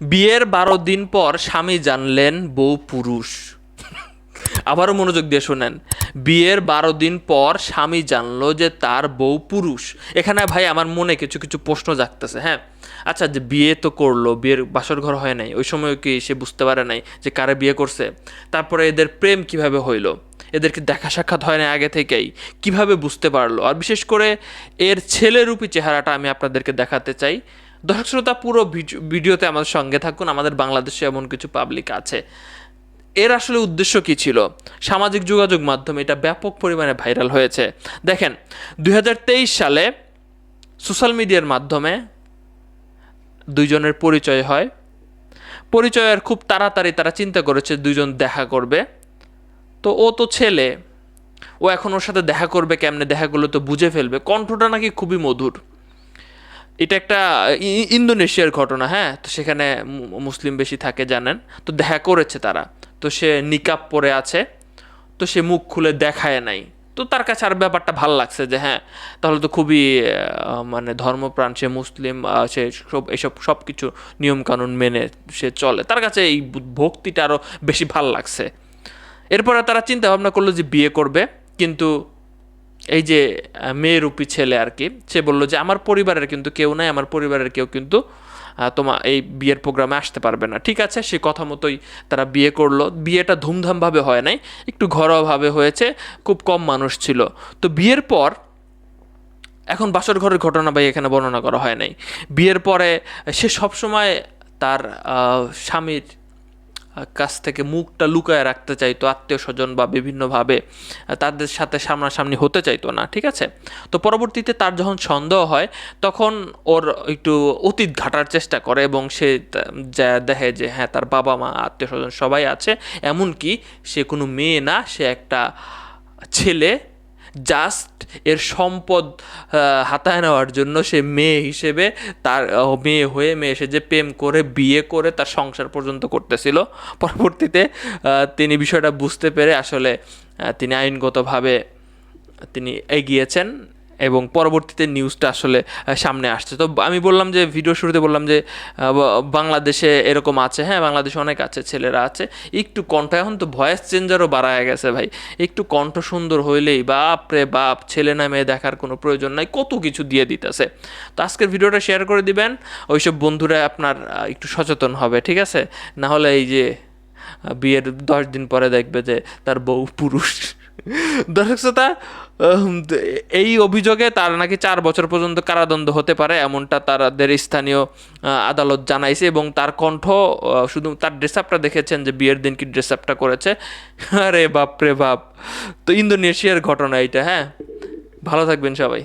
বিয়ের বারো দিন পর স্বামী জানলেন বউ পুরুষ। আবারও মনোযোগ দিয়ে শোনেন। বিয়ের বারো দিন পর স্বামী জানলো যে তার বউ পুরুষ। এখানে ভাই আমার মনে কিছু কিছু প্রশ্ন জাগতেছে হ্যাঁ? আচ্ছা যে বিয়ে তো করল, বিয়ের বাসর ঘর হয় নাই, ওই সময় কি সে বুঝতে পারে নাই যে কারে বিয়ে করছে? তারপরে এদের প্রেম কীভাবে হইল? এদেরকে দেখা সাক্ষাৎ হয় না আগে থেকেই? কীভাবে বুঝতে পারল? আর বিশেষ করে এর ছেলেরূপী চেহারাটা আমি আপনাদেরকে দেখাতে চাই। দর্শক শ্রোতা, পুরো ভিডিওতে আমাদের সঙ্গে থাকুন। আমাদের বাংলাদেশে এমন কিছু পাবলিক আছে। এর আসলে উদ্দেশ্য কি ছিল? সামাজিক যোগাযোগ মাধ্যমে এটা ব্যাপক পরিমাণে ভাইরাল হয়েছে। দেখেন দু হাজার তেইশ সালে সোশ্যাল মিডিয়ার মাধ্যমে দুইজনের পরিচয় হয়। পরিচয়ের খুব তাড়াতাড়ি তারা চিন্তা করেছে দুইজন দেখা করবে। তো ও তো ছেলে, ও এখন ওর সাথে দেখা করবে, কেমনে দেখা করলে তো বুঝে ফেলবে। কণ্ঠটা নাকি খুবই মধুর। এটা একটা ইন্দোনেশিয়ার ঘটনা হ্যাঁ? তো সেখানে মুসলিম বেশি থাকে জানেন। তো দেখা করেছে তারা। তো সে নিকাব পরে আছে। তো সে মুখ খুলে দেখায় নাই। তো তার কাছে আর ব্যাপারটা ভালো লাগছে যে হ্যাঁ তাহলে তো খুবই মানে ধর্মপ্রাণ, সে মুসলিম সে সব, এসব সব কিছু নিয়মকানুন মেনে সে চলে। তার কাছে এই ভক্তিটা আরও বেশি ভালো লাগছে। এরপরে তারা চিন্তা ভাবনা করল যে বিয়ে করবে। কিন্তু এই যে মেয়েরূপী ছেলে আর কি সে বলল যে, আমার পরিবারের কিন্তু কেউ নাই, আমার পরিবারের কেউ কিন্তু তোমার এই বিয়ের প্রোগ্রামে আসতে পারবে না। ঠিক আছে, সে কথা মতোই তারা বিয়ে করল। বিয়েটা ধুমধামভাবে হয় নাই, একটু ঘরোয়াভাবে হয়েছে, খুব কম মানুষ ছিল। তো বিয়ের পর, এখন বাসর ঘরের ঘটনা ভাই এখানে বর্ণনা করা হয় নাই। বিয়ের পরে সে সবসময় তার স্বামীর কাছ থেকে মুখটা লুকায় রাখতে চাইতো আত্মীয় স্বজন বা বিভিন্নভাবে তাদের সাথে সামনাসামনি হতে চাইতো না, ঠিক আছে? তো পরবর্তীতে তার যখন সন্দেহ হয়, তখন ওর একটু অতীত ঘাটার চেষ্টা করে এবং সে যা দেখে যে হ্যাঁ তার বাবা মা আত্মীয় স্বজন সবাই আছে, এমনকি সে কোনো মেয়ে না, সে একটা ছেলে জাস্ট এর সম্পদ হাতায় নেওয়ার জন্য সে মেয়ে হিসেবে তার মেয়ে হয়ে মেয়ে এসে যে প্রেম করে, বিয়ে করে তার সংসার পর্যন্ত করতেছিল। পরবর্তীতে তিনি বিষয়টা বুঝতে পেরে আসলে তিনি আইনগতভাবে তিনি এগিয়েছেন। এবং পরবর্তীতে নিউজটা আসলে সামনে আসছে। তো আমি বললাম যে ভিডিও শুরুতে বললাম যে বাংলাদেশে এরকম আছে। হ্যাঁ বাংলাদেশে অনেক আছে, ছেলেরা আছে। একটু কণ্ঠ, এখন তো ভয়েস চেঞ্জারও বাড়ায় গেছে ভাই। একটু কণ্ঠ সুন্দর হইলেই বাপ রে বাপ, ছেলে না মেয়ে দেখার কোনো প্রয়োজন নাই, কত কিছু দিয়ে দিতেছে। তো আজকের ভিডিওটা শেয়ার করে দিবেন, ওইসব বন্ধুরা আপনার একটু সচেতন হবে, ঠিক আছে? না হলে এই যে বিয়ের দশ দিন পরে দেখবে যে, তার বউ পুরুষ। দর্শক শ্রোতা এই অভিযোগে তার নাকি চার বছর পর্যন্ত কারাদণ্ড হতে পারে এমনটা তাদের স্থানীয় আদালত জানাইছে এবং তার কণ্ঠ শুধু তার ড্রেস আপটা দেখেছেন যে বিয়ের দিন কি ড্রেস আপটা করেছে। আরে বাপ রে বাপ। তো ইন্দোনেশিয়ার ঘটনা এইটা হ্যাঁ? ভালো থাকবেন সবাই।